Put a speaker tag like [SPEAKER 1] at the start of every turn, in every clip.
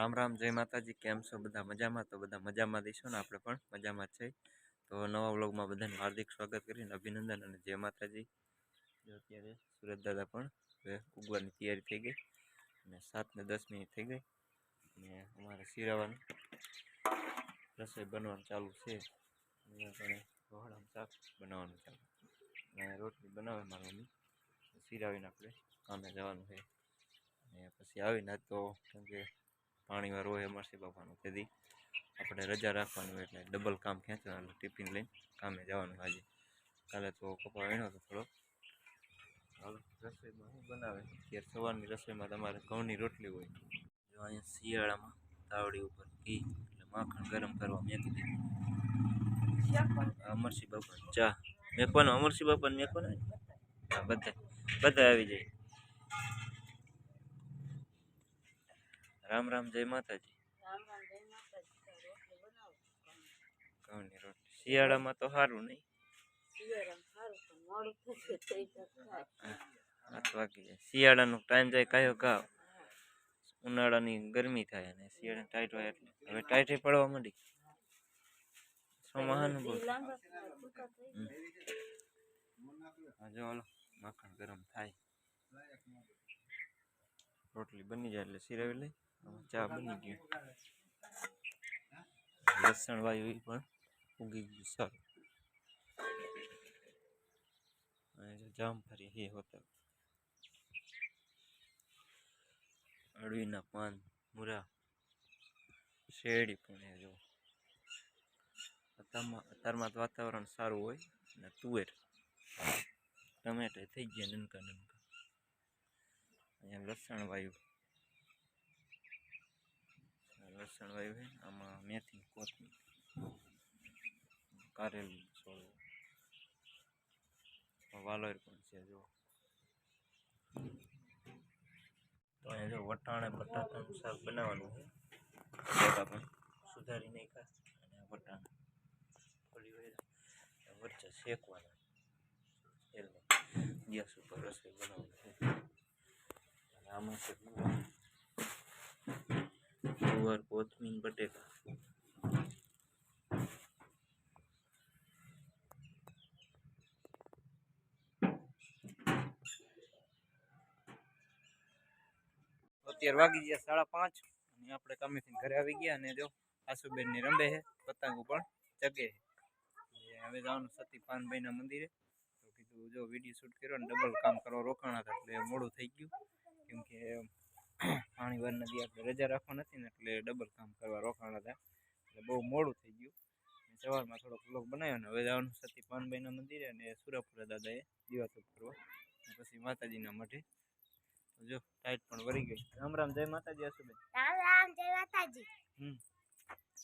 [SPEAKER 1] રામ રામ, જય માતાજી. કેમ છો? બધા મજામાં? તો બધા મજામાં દઈશું ને આપણે પણ? મજામાં છે. તો નવા વ્લોગમાં બધાને હાર્દિક સ્વાગત કરીને અભિનંદન અને જય માતાજી. જો અત્યારે સુરત દાદા પણ ઉગવાની તૈયારી થઈ ગઈ અને સાત ને દસ મિનિટ થઈ ગઈ અને અમારે શિરાવાનું રસોઈ બનવાનું ચાલુ છે. પણ શાક બનાવવાનું ચાલુ અને રોટલી બનાવે મારા મમ્મી. શિરાવીને આપણે કામે જવાનું છે. અને પછી આવીને તો કેમ કે પાણીમાં રોહે મરસી બાપાનું તેથી આપણે રજા રાખવાનું એટલે ડબલ કામ ખેંચવાનું, ટિફિન લઈને કામે જવાનું આજે. કાલે તો કપા વીણો તો થોડો. હાલો, રસોઈમાં શું બનાવે? અત્યારે સવારની રસોઈમાં તમારે ઘઉંની રોટલી હોય. જો અહીંયા શિયાળામાં તાવડી ઉપર ઘી એટલે માખણ ગરમ કરવા મેં કીધું અમરસિંહ બાપા ચા. મેં મેકવાનો? અમરસિંહ બાપાને મેકવાનો હા બધા બધા આવી જાય. રામ રામ જય માતાજી. ઘઉંની. રોટલી. શિયાળામાં તો સારું નહીં. હાથ વાગી જાય. શિયાળાનો ટાઈમ જાય કયો ગાવ ઉનાળાની ગરમી થાય અને શિયાળા ટાઈટ હોય એટલે. હવે ટાઈટ પડવા માંડી. સોમાહાનું બહુ હમ. હા જો હાલો. માખણ ગરમ થાય. રોટલી બની જાય એટલે સિરાવી લઈ. ચા બની ગયું લસણ વાયુ એ પણ ઉગી ગયું. સારું. અને જો જામફળી હે હોતા અળવીના પાન મુરા શેરડી પણ એ જો. અત્યારમાં અત્યારમાં તો વાતાવરણ સારું હોય અને તુવેર ટમેટા થઈ ગયા નનકા નનકા અહીંયા લસણ વાયુ. લસણ વાવ્યું છે. આમાં મેથી, કોથમીર, કારેલું છોડવું વાલોર પણ છે જો. તો અહીંયા જો વટાણે બટાટાનું શાક બનાવવાનું છે. પણ સુધારી નાખ્યા અને વટાણા ખોલી વહેલા વચ્ચે શેકવાના. તેલમાં ગેસ ઉપર રસોઈ બનાવવાની છે. અને આમાં છે ગુવાર કોથમીર બટેકા અત્યારે વાગી ગયા સાડા પાંચ અને આપણે કામેથી ઘરે આવી ગયા અને જો આસુબેનની રંબે છે, પતંગો પણ ચગે હવે જવાનું સતી પાનભાઈના મંદિરે. તો કીધું જો વીડિયો શૂટ કર્યો ને ડબલ કામ કરવા રોકાણા હતા એટલે મોડું થઈ ગયું. કેમ કે પાણી વાર નદી આપણે રજા રાખવા નથી ને એટલે ડબલ કામ કરવા રોકાણા હતા. એટલે બહુ મોડું થઈ ગયું. સવારમાં થોડોક લોક બનાવ્યો ને હવે જવાનું સતી પાનભાઈના મંદિરે અને સુરાપુરા દાદાએ દીવાસપ કરવા. પછી માતાજીના મઠે જો ટાઈટ પણ વળી ગઈ. રામ રામ જય માતાજી આસુબેન
[SPEAKER 2] રામ રામ જય માતાજી.
[SPEAKER 1] હમ.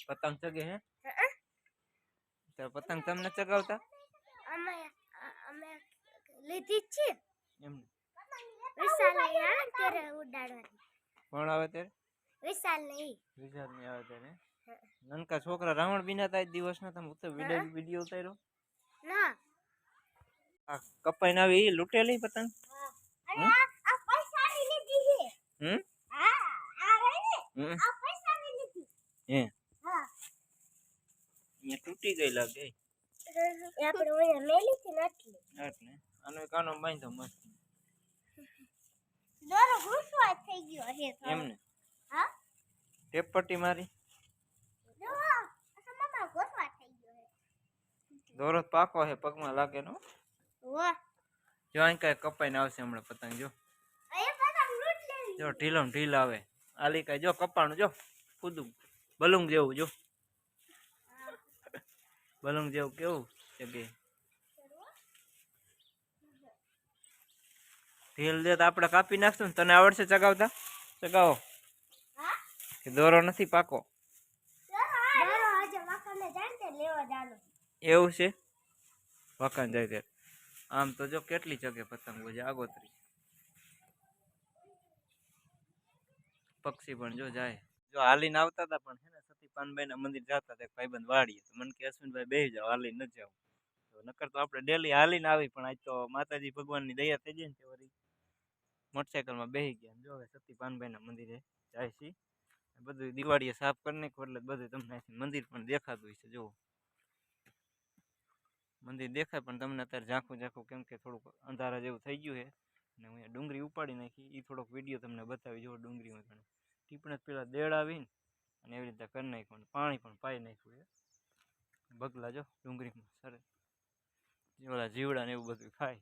[SPEAKER 1] પતંગ ચગે હે? તો પતંગ તમને ચગાવતા?
[SPEAKER 2] અમે અમે લીધી છે.
[SPEAKER 1] એમ
[SPEAKER 2] વિશાલ યાર ઉડાડવાની
[SPEAKER 1] કોણ આવે ત્યારે?
[SPEAKER 2] વિશાલ નહીં
[SPEAKER 1] વિશાલ નહીં આવે ત્યારે? નનકા છોકરા રાવણ બીના તા દિવસના તમે ઉતર વિડિયો વિડિયો ઉતાર્યો?
[SPEAKER 2] ના.
[SPEAKER 1] આ કપાઈને આવી લૂટેલી પતંગ?
[SPEAKER 2] અરે આ લીધી છે.
[SPEAKER 1] હમ?
[SPEAKER 2] હા આ ને લીધી.
[SPEAKER 1] અહીંયા તૂટી ગઈ લાગે.
[SPEAKER 2] એ આપણે ઓયા મેલી ને
[SPEAKER 1] આનો કાનો બાંધો મસ્ત.
[SPEAKER 2] દોરો ગુસવા થઈ ગયો છે થોડો.
[SPEAKER 1] એમને?
[SPEAKER 2] હા?
[SPEAKER 1] ટેપ પટ્ટી મારી? દોરો પાકો છે પગમાં લાગે નો? જો અહીં કાંઈ કપાઈને આવશે હમણાં પતંગ જો. જો ઢીલો ઢીલ આવે. આલી કાંઈ જો કપાણું જો. ખુદું બલુંગ જેવું જો. બલુંગ જેવું કેવું જગ્યાએ ઢીલ દે તો આપણે કાપી નાખશું ને તને આવડશે ચગાવતા? ચગાવો. કે દોરો નથી પાકો? એવું છે? વખાણ જાય ત્યારે આમ તો જો કેટલી જગ્યાએ પતંગો છે આગોતરી. પક્ષી પણ જો જાય. જો હાલીને આવતા હતા પણ છે ને સતી પાનભાઈ ના મંદિર જતા હતા ભાઈબંધ વાડીએ. તો મને કે અશ્વિનભાઈ બેસી જાઓ હાલીને ન જાવ નકર તો આપણે ડેલી હાલીને આવી પણ આજ તો માતાજી ભગવાનની દયા થઈ જાય ને તે વળી. મોટરસાયકલમાં બેસી ગયા જો હવે સતી પાનભાઈના મંદિરે જાય છે. બધું દિવાળીએ સાફ કરી નાખ્યું એટલે બધું તમને મંદિર પણ દેખાતું હશે, જુઓ. મંદિર દેખાય પણ તમને અત્યારે ઝાંખું ઝાંખું કેમ કે થોડુંક અંધારા જેવું થઈ ગયું છે. અને હું ડુંગળી ઉપાડી નાખી એ થોડોક વીડિયો તમને બતાવી, જુઓ ડુંગળીમાં પણ ટીપણે પેલા દેડ આવીને અને એવી રીતે કરી નાખ્યું પાણી પણ પાઈ નાખ્યું છે. બગલા જો ડુંગળીમાં, સરસ. ઓલા જીવડા ને એવું બધું ખાય.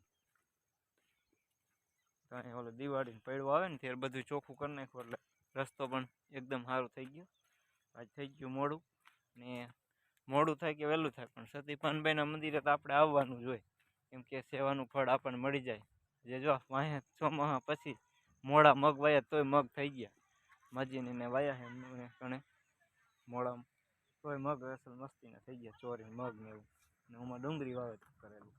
[SPEAKER 1] અહીંયા ઓલો દિવાળીને પડવો આવે ને ત્યારે બધું ચોખ્ખું કરી નાખ્યું એટલે રસ્તો પણ એકદમ સારું થઈ ગયો. આજ થઈ ગયું મોડું ને મોડું થાય કે વહેલું થાય પણ સતી પાનબાઈના મંદિરે તો આપણે આવવાનું જ હોય. કેમ કે સેવાનું ફળ આપણને મળી જાય. જે જો વાંહે ચોમાસા પછી મોડા મગ વાયા તોય મગ થઈ ગયા. મજીને ને વાયા હે એમને કણે મોડા તોય મગ અસલ મસ્તીના થઈ ગયા, ચોરી મગ ને એવું. ને ઓમાં ડુંગળી વાવેતર કરેલું.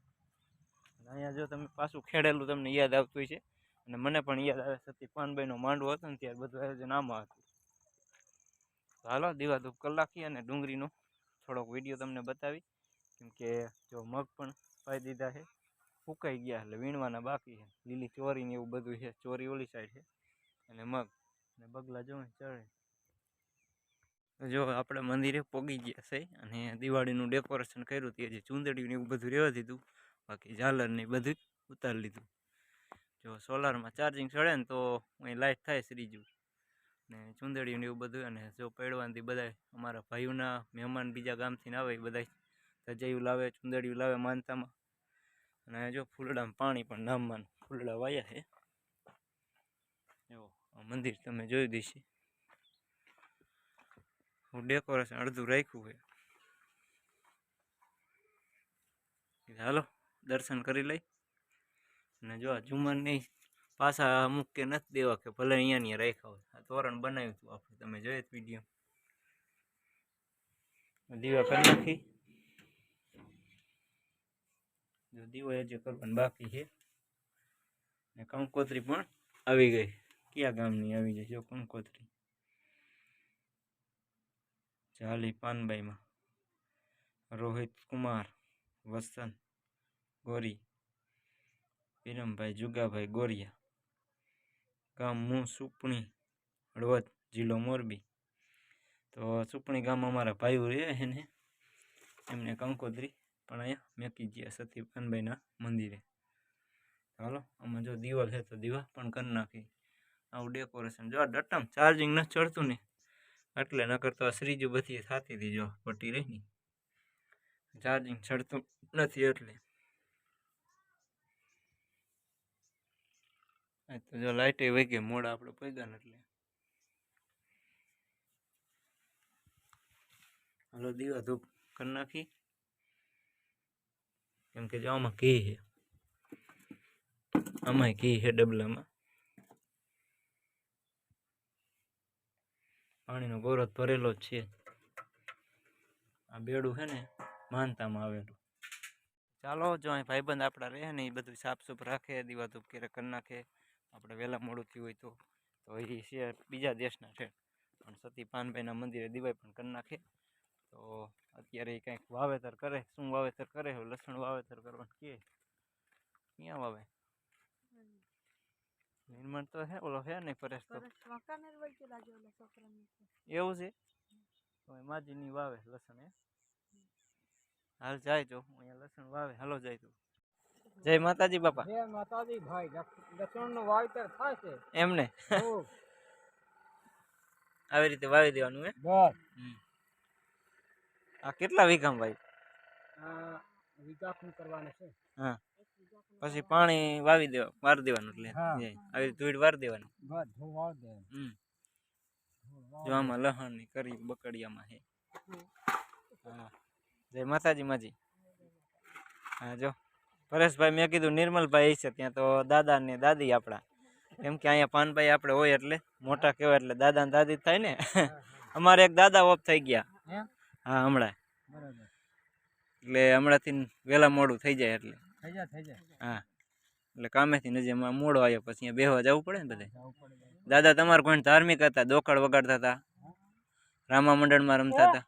[SPEAKER 1] અહીંયા જો તમે પાછું ખેડેલું તમને યાદ આવતું હોય છે અને મને પણ યાદ આવે સતી પાનભાઈનો માંડવો હતો ને ત્યારે બધું આયોજન આમાં હતું. હાલો દીવા ધૂપ કલાકી અને ડુંગળીનો થોડોક વીડિયો તમને બતાવી. કેમકે જો મગ પણ પાઈ દીધા છે ફૂંકાઈ ગયા એટલે વીણવાના બાકી છે. લીલી ચોરી ને એવું બધું છે, ચોરી ઓલી સાઈડ છે. અને મગ અને બગલા જો ચડે. જો આપણે મંદિરે પોગી ગયા છે અને દિવાળીનું ડેકોરેશન કર્યું તે જે ચૂંદડીયું ને એવું બધું રહેવા દીધું. બાકી ઝાલર ને એ બધું ઉતારી લીધું. જો સોલારમાં ચાર્જિંગ ચડે ને તો અહીં લાઇટ થાય શ્રીજું. ને ચુંદડીને એવું બધું અને જો પડવાથી બધા અમારા ભાઈઓના મહેમાન બીજા ગામથી આવે બધા ધજાયું લાવે, ચુંદડીયું લાવે માનતામાં. અને જો ફૂલડામાં પાણી પણ નામવાનું, ફૂલડા વાયા છે. જો મંદિર તમે જોઈ દેશે હું ડેકોરેશન અડધું રાખ્યું છે. હાલો, દર્શન કરી લઈ. અને જો આ નહીં પાછા અમુક કે નથી દેવા કે ભલે અહીંયા રાખ્યા હોય. આ તોરણ બનાવ્યું હતું આપણે. તમે જોઈએ જ વીડિયો દીવા કરી નાખી. જો દીવો હજી કરવાનું બાકી છે. ને કંકોત્રી પણ આવી ગઈ. કયા ગામની આવી ગઈ જો કંકોત્રી. ચાલી પાનબાઈમાં. રોહિત કુમાર, વસંત ગોરી. વિરમભાઈ જુગાભાઈ ગોરિયા, ગામ હું સુપણી, હળવદ જિલ્લો મોરબી. તો સુપણી ગામમાં અમારા ભાઈઓ રહે છે ને, એમને કંકોત્રી પણ અહીંયા મેકી ગયા સતીપાનભાઈના મંદિરે. ચાલો આમાં જો દીવાલ છે તો દીવા પણ કરી નાખી. આવું ડેકોરેશન જો આ ડટમ ચાર્જિંગ ન ચડતું ને, એટલે ન તો આ શ્રીજુ બધી થતી હતી જો પટ્ટી રહી ચાર્જિંગ ચડતું નથી એટલે. તો જો લાઇટ વહી ગઈ મોડા આપણે પગ્યા ને એટલે. હાલો, દીવા ધૂપ કરી નાખી. કેમ કે જો આમાં ઘી છે. આમાં ઘી છે ડબલામાં. પાણીનો ગોરત ભરેલો જ છે. આ બેડું છે ને, માનતામાં આવેલું. ચાલો, જો અહીં ભાઈબંધ આપણા રહે ને, એ બધું સાફ સુફ રાખે, દીવા ધૂપ ક્યારેક કરી નાખે. આપણે વહેલા મોડું થયું હોય તો તો એ છે બીજા દેશના છે. પણ સતી પાનભાઈના મંદિરે દિવાઈ પણ કરી નાખે. તો અત્યારે એ કંઈક વાવેતર કરે શું વાવેતર કરે લસણ વાવેતર કરવાનું કે ક્યાં વાવે? નિર્માણ તો હે ઓલો હે નહીં પરેશ તો. એવું છે? તો માજીની વાવે લસણ એ હાલ જાય જો અહીંયા લસણ વાવે હાલો જાય તું. જય માતાજી બાપા.
[SPEAKER 3] જય માતાજી ભાઈ લસણનું વાવેતર થાય છે.
[SPEAKER 1] એમને? આવી રીતે વાવી દેવાનું હે?
[SPEAKER 3] બસ.
[SPEAKER 1] આ કેટલા વીઘામાં ભાઈ
[SPEAKER 3] આ વિકાસ કરવાનું છે.
[SPEAKER 1] હા. પછી પાણી વાવી દેવા વાર દેવાનું એટલે. આવી ધૂળ વાર દેવાની.
[SPEAKER 3] બસ દે.
[SPEAKER 1] હમ. જો આમાં લહણની કરી બકડિયામાં હે. હા. જય માતાજી માજી. હા જો. પરેશભાઈ મેં કીધું નિર્મલભાઈ છે ત્યાં તો દાદા ને દાદી આપણા. કેમ કે અહીંયા પાનભાઈ આપણે હોય એટલે મોટા કહેવાય એટલે દાદા ને દાદી થાય ને. અમારે એક દાદા ઓફ થઈ ગયા.
[SPEAKER 3] હા?
[SPEAKER 1] હમણાં. એટલે હમણાંથી વહેલા મોડું થઈ જાય એટલે. હા. એટલે કામેથી નજીકમાં મોડો આવ્યો પછી અહીંયા બેહવા જવું પડે ને બધે. દાદા તમારે કોઈ ધાર્મિક હતા દોકડ વગાડતા હતા? રામા મંડળમાં રમતા હતા?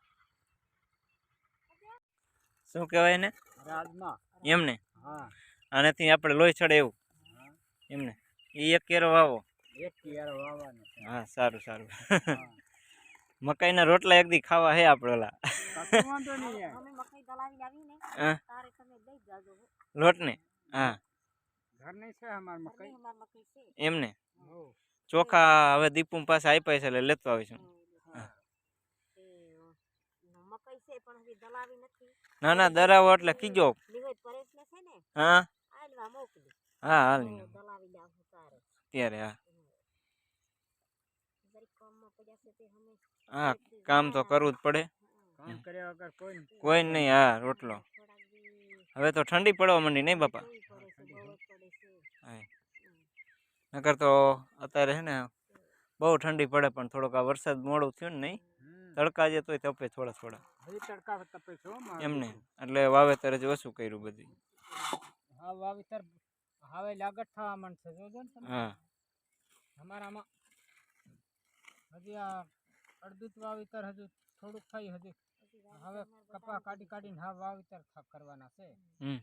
[SPEAKER 1] શું કહેવાય
[SPEAKER 3] ને
[SPEAKER 1] એમને?
[SPEAKER 3] હા.
[SPEAKER 1] આનાથી આપણે લોહી ચડે એવું. એમને. એ એક કેરો વાવો. હા સારું સારું. મકાઈના રોટલા એક દી ખાવા હે આપણે ઓલા.
[SPEAKER 4] દલાવી આવીને
[SPEAKER 1] હા.
[SPEAKER 4] તારે તમે લઈ જાજો હો.
[SPEAKER 1] લોટને. હા.
[SPEAKER 3] ઘર નહીં છે અમાર
[SPEAKER 4] ઘરની
[SPEAKER 3] મકાઈ
[SPEAKER 4] અમાર મકાઈ છે.
[SPEAKER 1] એમને. ચોખા હવે દીપુ પાસે આપ્યા છે એટલે લેતો આવીશું
[SPEAKER 3] હા.
[SPEAKER 4] એ, અ, મકાઈ છે પણ હજી દલાવી નથી.
[SPEAKER 1] ના ના દરાવો એટલે કીજો હા? હા હાલ ત્યારે હા? હા કામ તો કરવું જ પડે.
[SPEAKER 3] કોઈ નહીં.
[SPEAKER 1] હા રોટલો. હવે તો ઠંડી પડવા માંડી નહીં બાપા? હા. નકર તો અત્યારે છે ને બહુ ઠંડી પડે પણ થોડોક આ વરસાદ મોડું થયું ને નહીં તડકા જે તોય તપે થોડા થોડા.
[SPEAKER 3] હો.
[SPEAKER 1] એમને એટલે વાવેતર જ ઓછું કર્યું બધું.
[SPEAKER 3] હા વાવેતર હવે લાગત થવા માંડશે. જોજો ને તમે.
[SPEAKER 1] હા.
[SPEAKER 3] અમારામાં હજી આ અડધું જ વાવેતર હજુ થોડુંક થઈ હજી. હવે કપા કાઢી કાઢીને હા વાવેતર થ- કરવાના છે.
[SPEAKER 1] હમ.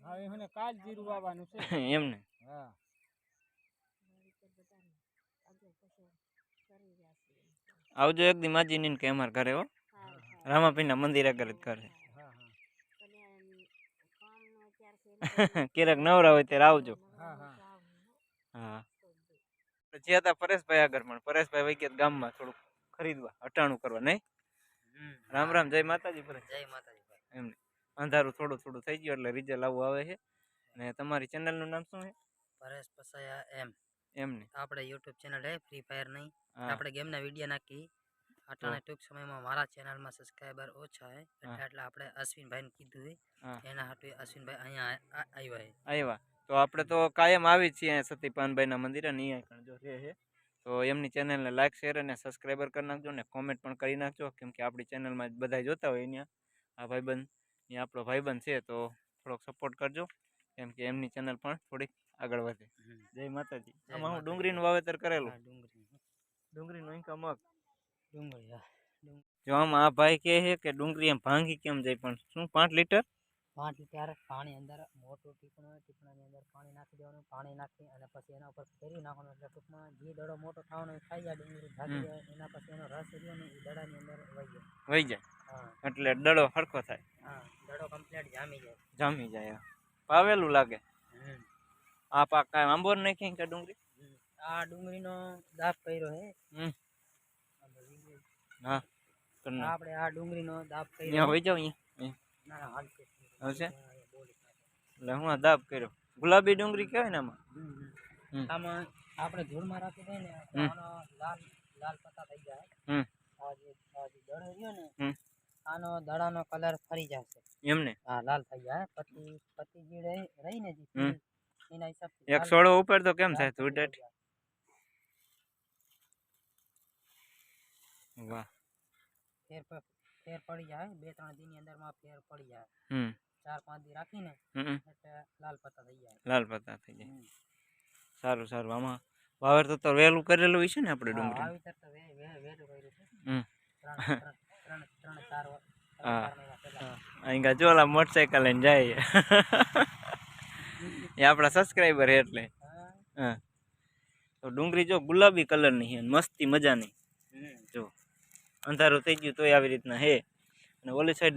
[SPEAKER 3] હવે મને કાલ જીરું વાવવાનું છે.
[SPEAKER 1] એમને.
[SPEAKER 3] હા.
[SPEAKER 1] આવજો એક દી માજી ને કે અમારા ઘરે હો. રામાપીના મંદિર આગળ જ ઘરે
[SPEAKER 3] હા હા
[SPEAKER 1] ક્યારેક નવરા હોય ત્યારે આવજો.
[SPEAKER 3] હા હા.
[SPEAKER 1] હા. જે હતા પરેશભાઈ આગળ પણ પરેશભાઈ વહી ગયા ગામમાં થોડુંક ખરીદવા અટાણું કરવા નહીં? રામ રામ જય માતાજી પરેશ.
[SPEAKER 5] જય માતાજી
[SPEAKER 1] એમને અંધારું થોડું થોડું થઈ ગયું એટલે રિઝલ્ટ આવું આવે છે. ને તમારી ચેનલનું નામ શું છે?
[SPEAKER 5] પરેશ પસાયા એમ.
[SPEAKER 1] એમને
[SPEAKER 5] આપણે યુટ્યુબ ચેનલ હે ફ્રી ફાયર નહીં. આપણે ગેમના વીડિયો નાખી. અટાણે ટૂંક સમયમાં મારા ચેનલમાં સબસ્ક્રાઈબર ઓછા હે એટલે એટલે આપણે અશ્વિનભાઈને કીધું હે. એના હાટુ અશ્વિનભાઈ અહીંયા આવ્યા હે.
[SPEAKER 1] આવ્યા. તો આપણે તો કાયમ આવી છીએ અહીંયા સતીપાનભાઈના મંદિરે ને અહીંયા જો રહે હે. તો એમની ચેનલને લાઈક શેર અને સબસ્ક્રાઈબર કરી નાખજો ને કોમેન્ટ પણ કરી નાખજો કેમ કે આપણી ચેનલમાં બધા જોતા હોય અહીંયા આ ભાઈબંધ અહીંયા આપણો ભાઈબંધ છે તો થોડોક સપોર્ટ કરજો કેમ કે એમની ચેનલ પણ થોડીક આગળ વધે. જય માતાજી. આમાં હું ડુંગળીનું વાવેતર કરેલું.
[SPEAKER 5] ડુંગળી
[SPEAKER 1] ડુંગળીનું. ઇન્કમ મગ.
[SPEAKER 5] ડુંગળી હા
[SPEAKER 1] જો આમ આ ભાઈ કહે છે કે ડુંગળી એમ ભાંગી કેમ જાય પણ શું પાંચ લીટર?
[SPEAKER 5] પાંચ લીટર પાણી અંદર મોટું ટીપણું હોય ટીપણાની અંદર પાણી નાખી દેવાનું પાણી નાખી અને પછી એના ઉપર ફેરવી નાખવાનું એટલે ટૂંકમાં જે દડો મોટો થવાનો ખાઈ જાય ડુંગળી ભાગી જાય એના પછી એનો રસ રહ્યો ને એ દડાની અંદર વહી જાય.
[SPEAKER 1] વહી જાય.
[SPEAKER 5] હા.
[SPEAKER 1] એટલે દડો હરખો થાય.
[SPEAKER 5] હા દડો કમ્પ્લીટ જામી જાય.
[SPEAKER 1] જામી જાય. પાવેલું લાગે. આ પાક કાંઈ આંબોર નાખી કે ડુંગળી?
[SPEAKER 5] આ ડુંગળીનો દાફ કર્યો હે.
[SPEAKER 1] હા.
[SPEAKER 5] આપણે આ ડુંગળીનો દાબ કર્યો.
[SPEAKER 1] અહીંયા હોય જાવ અહીંયા.
[SPEAKER 5] ના હાલ
[SPEAKER 1] આવશે? એટલે હું આ દાબ કર્યો. ગુલાબી ડુંગળી કહેવાય ને આમાં.
[SPEAKER 5] આમાં આપણે ધૂળમાં રાખી દઈએ ને લાલ લાલ પત્તા થઈ જાય. દડો રહ્યો ને આનો દડાનો કલર ફરી જશે.
[SPEAKER 1] એમને
[SPEAKER 5] હા લાલ થઈ જાય પછી પતિ જે રહી ને એના હિસાબ
[SPEAKER 1] એક સોળો ઉપર તો કેમ થાય?
[SPEAKER 5] થઈ
[SPEAKER 1] તું ડેટ
[SPEAKER 5] જાય.
[SPEAKER 1] વાહ.
[SPEAKER 5] ફેર ફેર પડી જાય. બે ત્રણ દિનની અંદરમાં ફેર પડી જાય.
[SPEAKER 1] હમ.
[SPEAKER 5] ચાર પાંચ દી રાખીને એટલે લાલ પત્તા થઈ જાય.
[SPEAKER 1] લાલ પત્તા થઈ જાય. સારું સારું. આમાં વાવેર તો તો વહેલું કરેલું હોય છે ને આપણે ડુંગળી
[SPEAKER 5] વાવેતર તો વે- વે- વહેલું કર્યું છે.
[SPEAKER 1] હમ.
[SPEAKER 5] ત્રણ ત્રણ ચાર
[SPEAKER 1] હા. અહીંયા જોલા મોટરસાઇકલ લઈને જાય. એ આપણા સબસ્ક્રાઈબર એટલે. હા. તો ડુંગળી જો ગુલાબી કલરની છે મસ્તી મજાની.
[SPEAKER 5] હમ.
[SPEAKER 1] જો. અંધારું થઈ ગયું તોય આવી રીતના હે. અને ઓલી સાઈડ